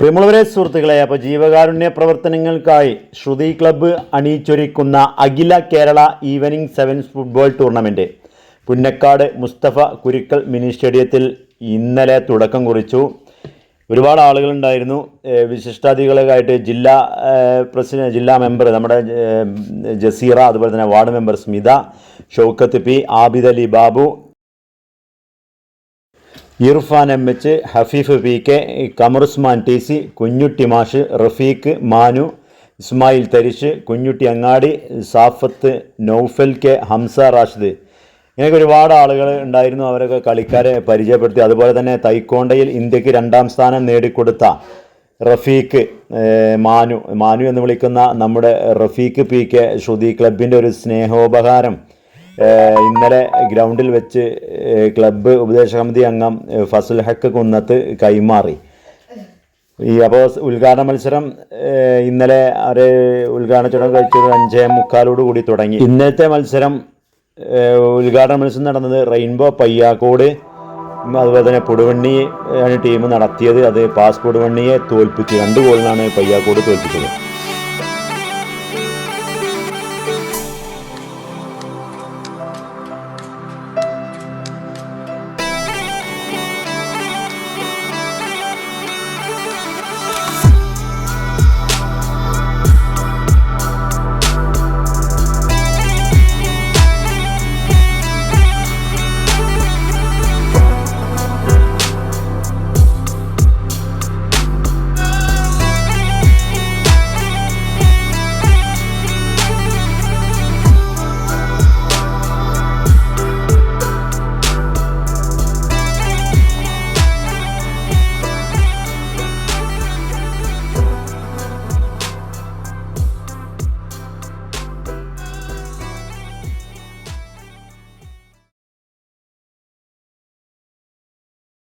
പ്രിയമുള്ളവരെ സുഹൃത്തുക്കളെ അപ്പോൾ ജീവകാരുണ്യ പ്രവർത്തനങ്ങൾക്കായി ശ്രുതി ക്ലബ്ബ് അണിയിച്ചൊരുക്കുന്ന അഖില Kerala evening sevens football tournament Punnakkad Mustafa Kurukkal mini സ്റ്റേഡിയത്തിൽ ഇന്നലെ തുടക്കം കുറിച്ചു. ഒരുപാട് ആളുകളുണ്ടായിരുന്നു. വിശിഷ്ടാതികളായിട്ട് ജില്ലാ പ്രസിഡന്റ് ജില്ലാ മെമ്പർ നമ്മുടെ ജസീറ അതുപോലെ തന്നെ ward member Smitha Shoukath P Abid Ali Babu Irfan M H Hafeef P K Kamaruzzaman T C Kunjutty മാഷ് റഫീഖ് മാനു ഇസ്മായിൽ തരിശ് കുഞ്ഞുട്ടി അങ്ങാടി സാഫത്ത് നൗഫൽ കെ ഹംസ റാഷിദ്. ഇങ്ങനെയൊക്കെ ഒരുപാട് ആളുകൾ ഉണ്ടായിരുന്നു അവരൊക്കെ കളിക്കാരെ പരിചയപ്പെടുത്തി. അതുപോലെ തന്നെ തൈക്കോണ്ടയിൽ ഇന്ത്യയ്ക്ക് രണ്ടാം സ്ഥാനം നേടിക്കൊടുത്ത റഫീഖ് മാനു. മാനു എന്ന് വിളിക്കുന്ന നമ്മുടെ റഫീഖ് പി കെ ശ്രുതി ക്ലബിന്റെ ഒരു സ്നേഹോപഹാരം ഇന്നലെ ഗ്രൗണ്ടിൽ വെച്ച് ക്ലബ്ബ് ഉപദേശ സമിതി അംഗം ഫസുൽ ഹക്ക് കുന്നത്ത് കൈമാറി. ഈ അപ്പോൾ ഉദ്ഘാടന മത്സരം ഇന്നലെ ഒരു ഉദ്ഘാടന ചടങ്ങ് കഴിച്ചത് അഞ്ചേ മുക്കാലോട് കൂടി തുടങ്ങി. ഇന്നത്തെ മത്സരം ഉദ്ഘാടന മത്സരം നടന്നത് റെയിൻബോ പയ്യാക്കോട് അതുപോലെ തന്നെ പുടുവണ്ണിയാണ് ടീം നടത്തിയത്. അത് പാസ് പുടുവണ്ണിയെ തോൽപ്പിച്ചു. രണ്ട് ഗോളിനാണ് പയ്യാക്കോട് തോൽപ്പിച്ചത്.